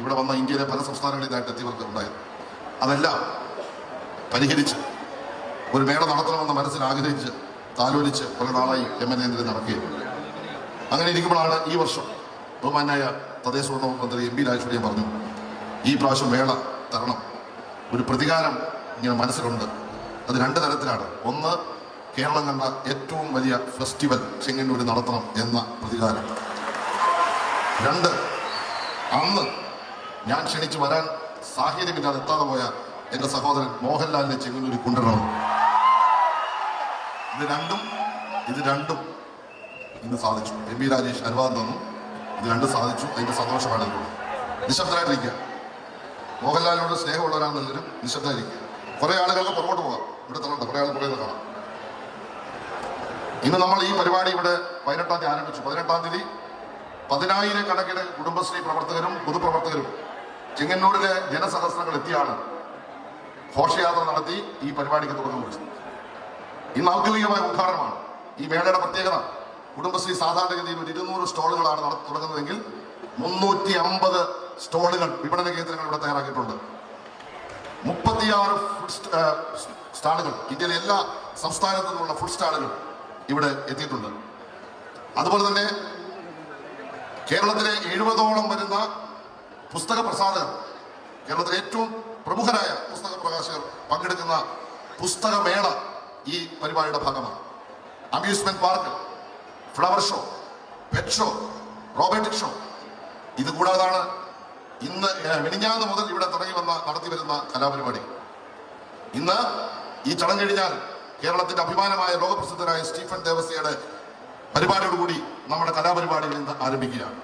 ഇവിടെ വന്ന ഇന്ത്യയിലെ പല സംസ്ഥാനങ്ങളിലായിട്ട് എത്തിയവർക്ക് ഉണ്ടായത് അതെല്ലാം പരിഹരിച്ച് ഒരു മേള നടത്തണമെന്ന് മനസ്സിൽ ആഗ്രഹിച്ച് താലോലിച്ച് കുറെ നാളായി എം എൽ എ നടക്കുകയും അങ്ങനെ ഇരിക്കുമ്പോഴാണ് ഈ വർഷം ബഹുമാനായ തദ്ദേശ ഭരണ മന്ത്രി എം പി രാജേശ്വരിയും പറഞ്ഞു ഈ പ്രാവശ്യം മേള തരണം. ഒരു പ്രതികാരം ഇങ്ങനെ മനസ്സിലുണ്ട്. അത് രണ്ട് തരത്തിലാണ്. ഒന്ന് കേരളം കണ്ട ഏറ്റവും വലിയ ഫെസ്റ്റിവൽ ചെങ്ങന്നൂർ നടത്തണം എന്ന പ്രതികാരം. രണ്ട് അന്ന് ഞാൻ ക്ഷണിച്ചു വരാൻ സാഹചര്യമില്ലാതെ എത്താതെ പോയ എന്റെ സഹോദരൻ മോഹൻലാലിനെ ചെങ്ങന്നൂരിൽ കൊണ്ടുവരണം ഇത് രണ്ടും ഇത് രണ്ടും ഇന്ന് സാധിച്ചു. എം രാജേഷ് അനുവാദം തന്നു. ഇത് രണ്ടും സാധിച്ചു. അതിന്റെ സന്തോഷമാണ് നിശബ്ദരായിട്ടിരിക്കുക. മോഹൻലാലിനോട് സ്നേഹമുള്ളവരാണെന്നെല്ലാവരും നിശബ്ദമായിരിക്കുക കുറെ ആളുകൾക്ക് പുറകോട്ട് പോകാം. ഇവിടെ തള്ളണ്ട കുറെ ആൾ കുറേ കാണാം ഇന്ന് നമ്മൾ ഈ പരിപാടി ഇവിടെ പതിനെട്ടാം തീയതി ആരംഭിച്ചു. പതിനെട്ടാം തീയതി പതിനായിരം കണക്കിന് കുടുംബശ്രീ പ്രവർത്തകരും പൊതുപ്രവർത്തകരും ചെങ്ങന്നൂരിലെ ജനസഹസ്രങ്ങൾ എത്തിയാണ് ഘോഷയാത്ര നടത്തി ഈ പരിപാടിക്ക് തുടക്കം കുറിച്ചത്. ഇന്ന് ഔദ്യോഗികമായ ഉദ്ഘാടനമാണ്. ഈ മേളയുടെ പ്രത്യേകത കുടുംബശ്രീ സാധാരണഗതിയിൽ ഒരു ഇരുന്നൂറ് സ്റ്റോളുകളാണ് തുടങ്ങുന്നതെങ്കിൽ മുന്നൂറ്റി അമ്പത് സ്റ്റോളുകൾ വിപണന കേന്ദ്രങ്ങൾ ഇവിടെ തയ്യാറാക്കിയിട്ടുണ്ട്. മുപ്പത്തിയാറ് ഫുഡ് സ്റ്റാളുകൾ ഇന്ത്യയിലെ എല്ലാ സംസ്ഥാനത്തു നിന്നുള്ള ഫുഡ് സ്റ്റാളുകൾ ഇവിടെ എത്തിയിട്ടുണ്ട്. അതുപോലെ തന്നെ കേരളത്തിലെ എഴുപതോളം വരുന്ന പുസ്തക പ്രസാധകർ കേരളത്തിലെ ഏറ്റവും പ്രമുഖരായ പുസ്തക പ്രകാശകർ പങ്കെടുക്കുന്ന പുസ്തകമേള ഈ പരിപാടിയുടെ ഭാഗമാണ്. Amusement park flower show pet show robotic show ഇത് കൂടാതാണ് ഇന്ന് മിനിഞ്ഞാന്ന് മുതൽ ഇവിടെ തുടങ്ങി വന്ന നടത്തി വരുന്ന കലാപരിപാടി. ഇന്ന് ഈ ചടങ്ങ് കഴിഞ്ഞാൽ കേരളത്തിന്റെ അഭിമാനമായ ലോകപ്രസിദ്ധരായ സ്റ്റീഫൻ ദേവസ്യയുടെ പരിപാടിയോടുകൂടി നമ്മുടെ കലാപരിപാടികൾ ഇന്ന് ആരംഭിക്കുകയാണ്.